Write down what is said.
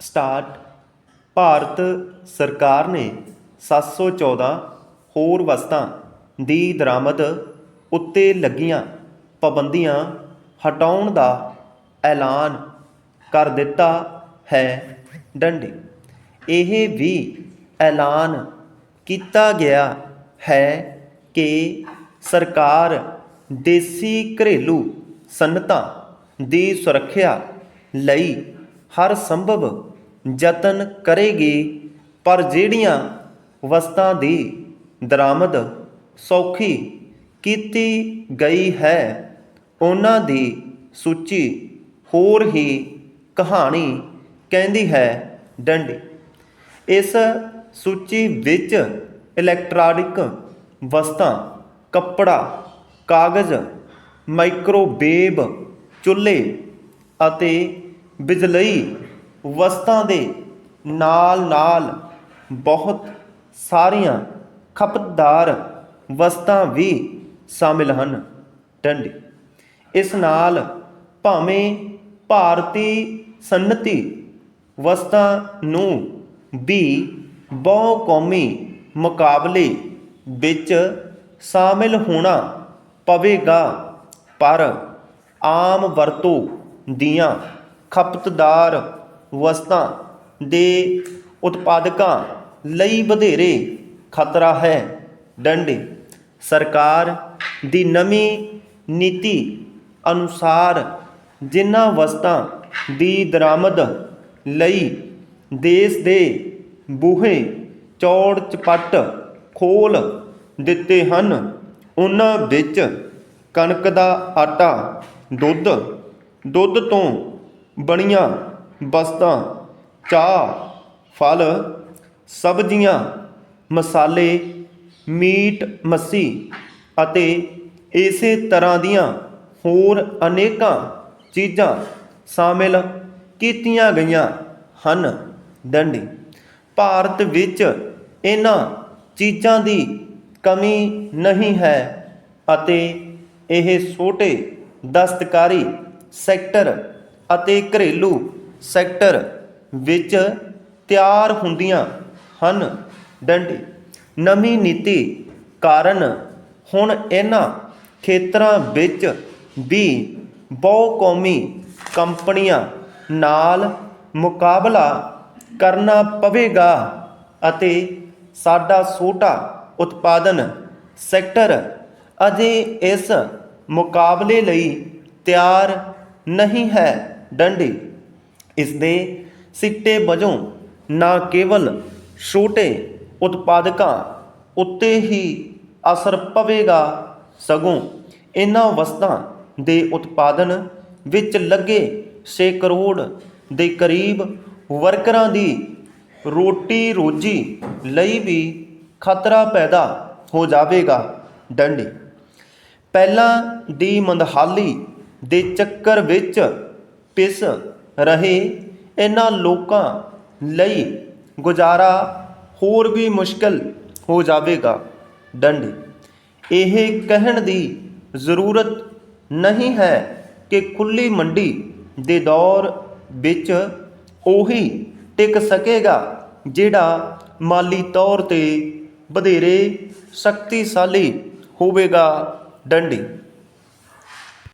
Start Bharat ਸਰਕਾਰ ਨੇ 714 ਹੋਰ ਵਸਤਾਂ ਦੀ ਦਰਾਮਦ ਉੱਤੇ ਲੱਗੀਆਂ ਪਾਬੰਦੀਆਂ ਹਟਾਉਣ ਦਾ ਐਲਾਨ ਕਰ ਦਿੱਤਾ ਹੈ ਡੰਡੇ। ਇਹ ਵੀ ਐਲਾਨ ਕੀਤਾ ਗਿਆ ਹੈ ਕਿ ਸਰਕਾਰ ਦੇਸੀ ਘਰੇਲੂ ਸਨਅਤਾਂ ਦੀ ਸੁਰੱਖਿਆ ਲਈ ਹਰ ਸੰਭਵ ਯਤਨ ਕਰੇਗੀ, ਪਰ ਜਿਹੜੀਆਂ ਵਸਤਾਂ ਦੀ ਦਰਾਮਦ ਸੌਖੀ ਕੀਤੀ ਗਈ ਹੈ, ਉਹਨਾਂ ਦੀ ਸੂਚੀ ਹੋਰ ਹੀ ਕਹਾਣੀ ਕਹਿੰਦੀ ਹੈ ਡੰਡੀ। ਇਸ ਸੂਚੀ ਵਿੱਚ ਇਲੈਕਟ੍ਰੋਨਿਕ ਵਸਤਾਂ, ਕੱਪੜਾ, ਕਾਗਜ਼, ਮਾਈਕ੍ਰੋਵੇਵ, ਚੁੱਲ੍ਹੇ ਅਤੇ ਬਿਜਲਈ ਵਸਤਾਂ ਦੇ ਨਾਲ-ਨਾਲ ਬਹੁਤ ਸਾਰੀਆਂ ਖਪਤਦਾਰ ਵਸਤਾਂ ਵੀ ਸ਼ਾਮਿਲ ਹਨ। ਡੰਡੀ ਇਸ ਨਾਲ ਭਾਵੇਂ ਭਾਰਤੀ ਸਨਅਤੀ ਵਸਤਾਂ ਨੂੰ ਵੀ ਬਹੁ ਕੌਮੀ ਮੁਕਾਬਲੇ ਵਿੱਚ ਸ਼ਾਮਿਲ ਹੋਣਾ ਪਵੇਗਾ, ਪਰ ਆਮ ਵਰਤੋਂ ਦੀਆਂ ਖਪਤਦਾਰ ਵਸਤਾਂ ਦੇ ਉਤਪਾਦਕਾਂ ਲਈ ਵਧੇਰੇ ਖਤਰਾ ਹੈ। ਡੰਡੇ, ਸਰਕਾਰ ਦੀ ਨਵੀਂ ਨੀਤੀ ਅਨੁਸਾਰ ਜਿਨ੍ਹਾਂ ਵਸਤਾਂ ਦੀ ਦਰਾਮਦ ਲਈ ਦੇਸ਼ ਦੇ ਬੂਹੇ, ਚੌੜ ਚਪੱਟ ਖੋਲ ਦਿੱਤੇ ਹਨ, ਉਹਨਾਂ ਵਿੱਚ ਕਣਕ ਦਾ ਆਟਾ, ਦੁੱਧ ਦੁੱਧ ਤੋਂ ਬਣੀਆਂ ਵਸਤਾਂ, ਚਾਹ, ਫਲ ਸਬਜ਼ੀਆਂ ਮਸਾਲੇ, ਮੀਟ, ਮੱਸੀ ਅਤੇ ਇਸੇ ਤਰ੍ਹਾਂ ਦੀਆਂ ਹੋਰ ਅਨੇਕਾਂ ਚੀਜ਼ਾਂ ਸ਼ਾਮਿਲ ਕੀਤੀਆਂ ਗਈਆਂ ਹਨ। ਡੰਡੀ ਭਾਰਤ ਵਿੱਚ ਇਹਨਾਂ ਚੀਜ਼ਾਂ ਦੀ ਕਮੀ ਨਹੀਂ ਹੈ ਅਤੇ ਇਹ ਛੋਟੇ ਦਸਤਕਾਰੀ ਸੈਕਟਰ ਅਤੇ ਘਰੇਲੂ ਸੈਕਟਰ ਵਿੱਚ ਤਿਆਰ ਹੁੰਦੀਆਂ ਹਨ। ਡੰਡੀ, ਨਵੀਂ ਨੀਤੀ ਕਾਰਨ ਹੁਣ ਇਹਨਾਂ ਖੇਤਰਾਂ ਵਿੱਚ ਵੀ ਬਹੁ ਕੌਮੀ ਕੰਪਨੀਆਂ ਨਾਲ ਮੁਕਾਬਲਾ ਕਰਨਾ ਪਵੇਗਾ ਅਤੇ ਸਾਡਾ ਛੋਟਾ ਉਤਪਾਦਨ ਸੈਕਟਰ ਅਜੇ ਇਸ ਮੁਕਾਬਲੇ ਲਈ ਤਿਆਰ ਨਹੀਂ ਹੈ। ਡੰਡੀ। ਇਸ ਦੇ ਸਿੱਟੇ ਵਜੋਂ ਨਾ ਕੇਵਲ ਛੋਟੇ ਉਤਪਾਦਕਾਂ ਉੱਤੇ ਹੀ ਅਸਰ ਪਵੇਗਾ ਸਗੋਂ ਇਹਨਾਂ ਵਸਤਾਂ ਦੇ ਉਤਪਾਦਨ ਵਿੱਚ ਲੱਗੇ 6 ਕਰੋੜ ਦੇ ਕਰੀਬ ਵਰਕਰਾਂ ਦੀ ਰੋਟੀ ਰੋਜੀ ਲਈ ਵੀ ਖਤਰਾ ਪੈਦਾ ਹੋ ਜਾਵੇਗਾ। ਡੰਡੀ। ਪਹਿਲਾਂ ਦੀ ਮੰਦਹਾਲੀ ਦੇ ਚੱਕਰ ਵਿੱਚ ਪਿਸ ਰਹੇ ਇਹਨਾਂ ਲੋਕਾਂ ਲਈ ਗੁਜ਼ਾਰਾ ਹੋਰ ਵੀ ਮੁਸ਼ਕਲ ਹੋ ਜਾਵੇਗਾ। ਡੰਡੀ ਇਹ ਕਹਿਣ ਦੀ ਜ਼ਰੂਰਤ ਨਹੀਂ ਹੈ ਕਿ ਖੁੱਲੀ ਮੰਡੀ ਦੇ ਦੌਰ ਵਿੱਚ ਉਹੀ ਟਿਕ ਸਕੇਗਾ ਜਿਹੜਾ ਮਾਲੀ ਤੌਰ ਤੇ ਵਧੇਰੇ ਸ਼ਕਤੀਸ਼ਾਲੀ ਹੋਵੇਗਾ। ਡੰਡੀ